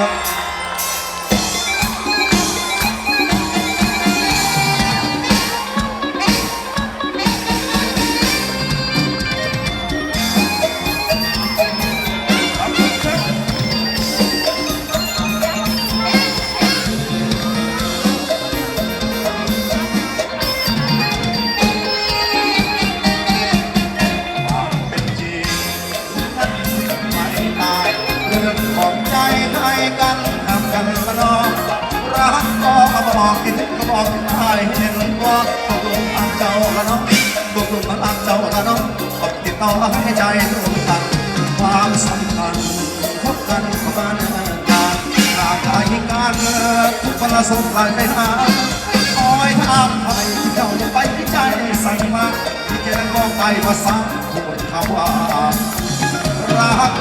감사합니다. ให้ใจตรงวมกันความสำคัญพบกันประมาณนั้นการหากได้การเลิกทุกประสบหลายไปหาคอยทำอะไรเดี๋ยวไปที่ใจใส่มาที่แกมองไปว่าซ้ำคนคำว่ารัก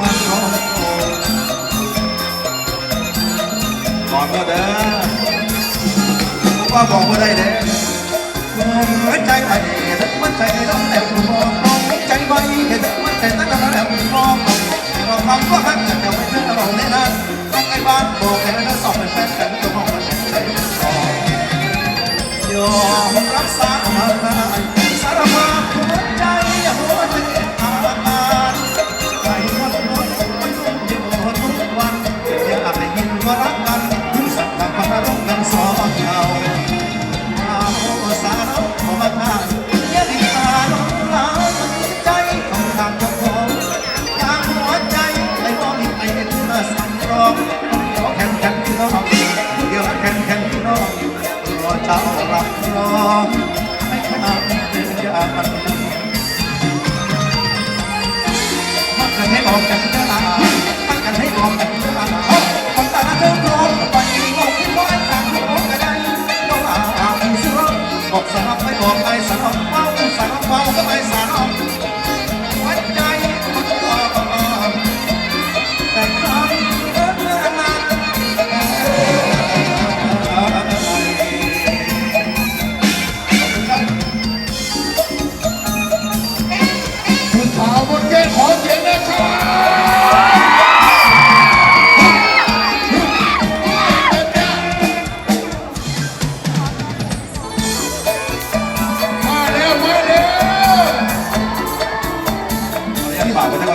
มันร้อนโกรก่อนก็เด้อว่าบอกว่าได้เด้อเมื่อนใจไปเมื่อใจร้องแต่ Pra sarar ออกจากตลาตั้งกันให้ออกจากตลาดคนตาเธอพร้อมไปงงที่บ้านต่างคนก็ได้น้องอาอาเป็นเสือบอกสลับไม่บอกไปสลับ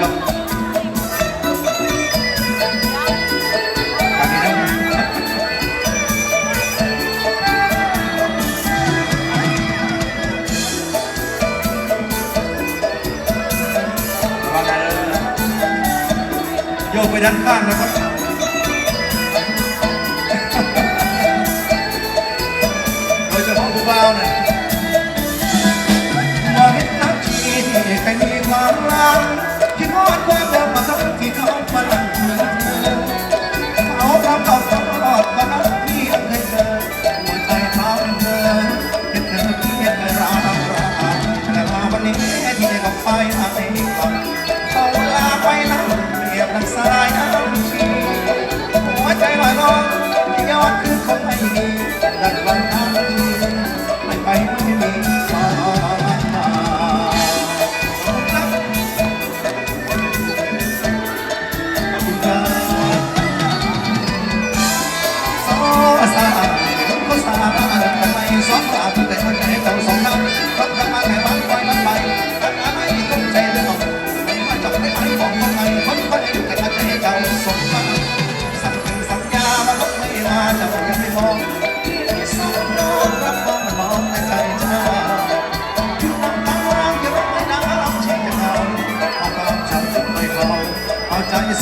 ครับโยกไปด้านข้างนะครับโดยเฉพาะผู้บ่าวเนี่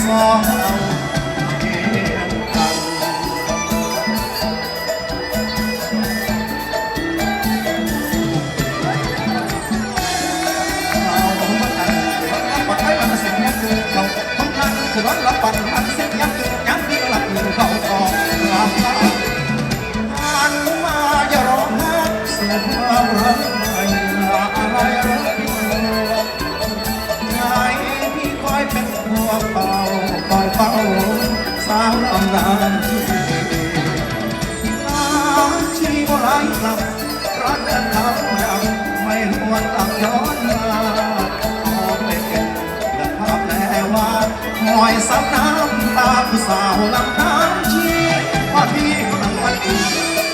มองเอาเพียงกัน เราของมันกันมันไม่มันสิ่งนี้คือเค่นคือร้อนเราปั่นมันสิ่ง งานงาชีวไร้กลับรักกันเขาดังไม่หวนกลังย้อนมาขอเป็นเก็บดังภาพแลว่าหอยสาวน้ำตาผู้สาวลำน้ำชีว่าพี่กำลังวัน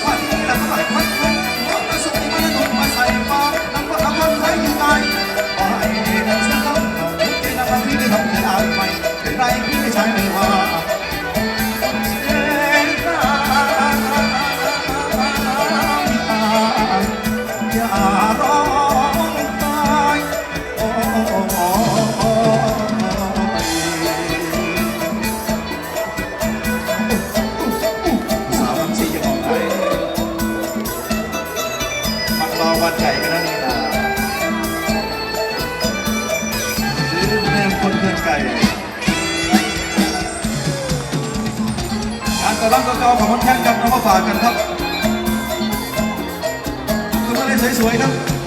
ว่าพี่กำลังวันพันคนว่าระสบมาหนุ่มมาใส่ฟ้านั่งว่าทำคนไทอยู่ไกลขอใเดินสักครั้ที่นั่งมาพี่ได้ทำได้ไปเป็นไรพี่ไม่ใช่ไม่ว่า วันใหญ่กันนะนี่นะลืมแนมคนเพื่อนไก่การต้อนรับเก่าๆของคนแข่งกันเรามาฝากกันครับคือไมาเล่นสวยๆครับ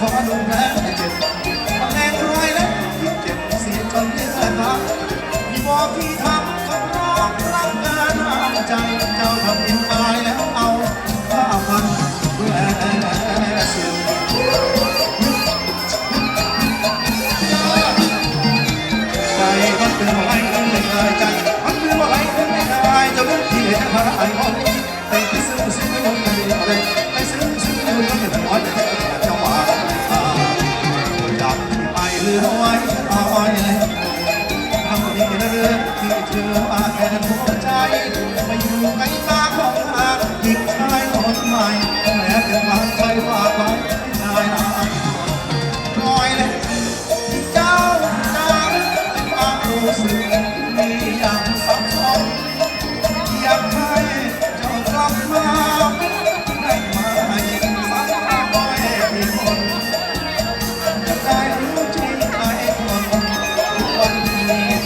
ขอดูแลเจ็บมาแรงรวยแล้วที่เจ็บเสียจนเลือดรักที่บอกที่ทำก็ร้องรักกันน้ำใจเจ้าทำเองตายแล้วเอาผ้าพันแหวนสื่อใจมันเป็นอะไรไม่เคยใจมันเป็นอะไรไม่ได้จะเลือกที่ไหนจะพาไอ้คนไปที่ซื้อซื้อลงไปอะไรไปซื้อซื้อลงไปหัวจะจะ ว้เอาไว้เลยทำดีเรื่องที่เธอมาแทนหัวใจมาอยู่ใกลตาของหากอีกชายคนใหม่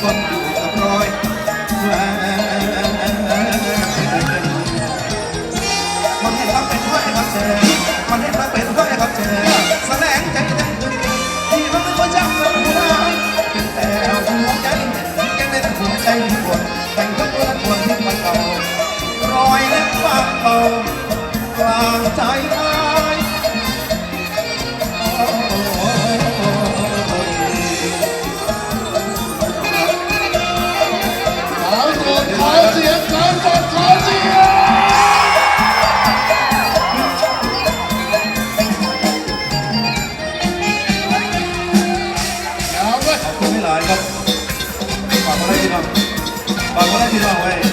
คนอยู่กับรอยมันให้รักเป็นถ้อยครับเจมันให้รักเป็นถ้อยครับเจแสลงใจได้คืนที่มันไม่ควรจำมันไม่ได้แต่หัวใจยังได้แต่หัวใจมีคนแต่งตัวละคนที่มันเก่ารอยและความเก่ากลางใจ ฝากก็ได้พี่นองฝากก็ได้พี่นองไว้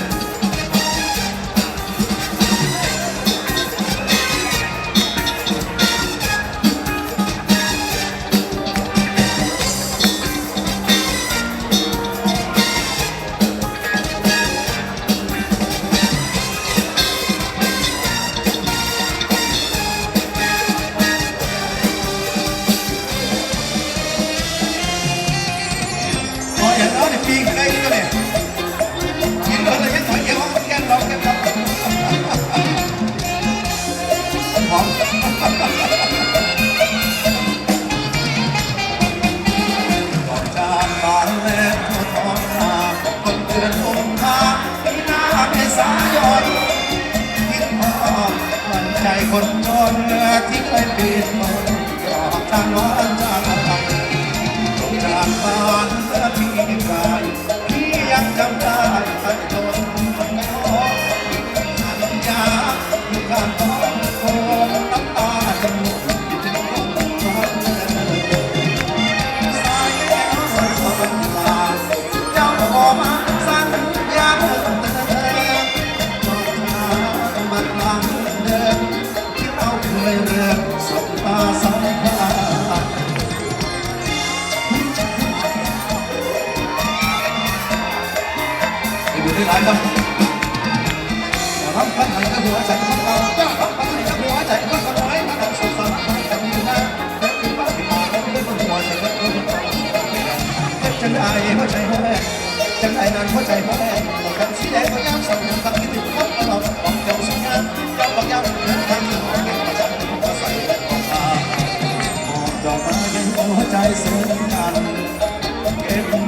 เป็นมนต์กรอบทางน้อย thế lại không không không phải các vua chạy không không không phải các vua chạy không không nói bắt sụp sụp không chạy như na thế thì bắt thì mà không biết con vua chạy không không không chân ai mà chạy hoa chân ai nàng mà chạy hoa một cành xí đen có nhau sầu nhau tâm cái tiểu khóc bắt đầu bóng cầu sung ngang nhau bằng nhau nên tham nhiều hoa đen mà chạy không có say đất còn ta một trò mãi đến hoa chạy sương ngàn kể cùng